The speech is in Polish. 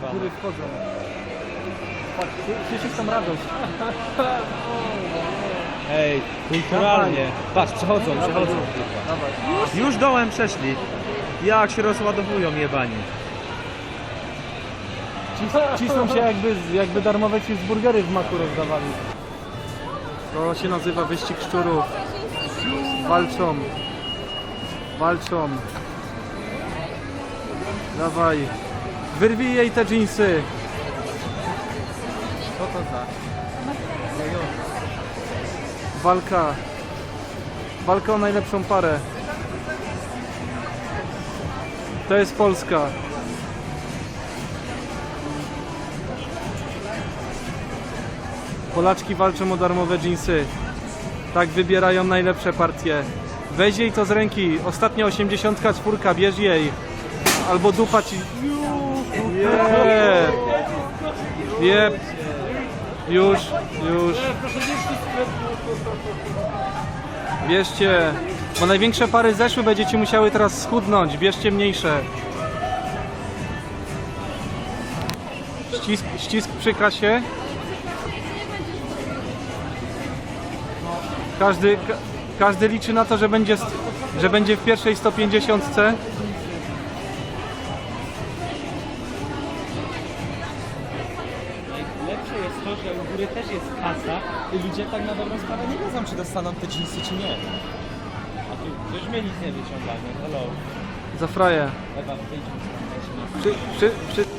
góry wchodzą. Patrz, słyszysz tą radość. Ej, kulturalnie. Patrz, przechodzą, przechodzą. Już dołem przeszli. Jak się rozładowują jebani. Cis- Cisną się jakby, jakby darmowe cheeseburgery w maku rozdawali. To się nazywa wyścig szczurów. Walczą. Walczą. Dawaj. Wyrwij jej te dżinsy. Co to za? Walka. Walka o najlepszą parę. To jest Polska. Polaczki walczą o darmowe dżinsy. Tak wybierają najlepsze partie. Weź jej to z ręki. Ostatnia 84, bierz jej. Albo dupa ci. Jeb. Jeb. Już, już. Bierzcie. Bo największe pary zeszły, będziecie musiały teraz schudnąć. Bierzcie mniejsze. Ścisk, ścisk przy kasie. Każdy, ka, każdy liczy na to, że będzie, że będzie w pierwszej 150. to, że u góry też jest kasa i ludzie tak na dobrą sprawę nie wiedzą, czy dostaną te jeansy, czy nie. A tu przecież mnie nic nie wyciągamy. Hello. Za fraję. Ewa, wyjdź mi stąd. Przy, przy, przy...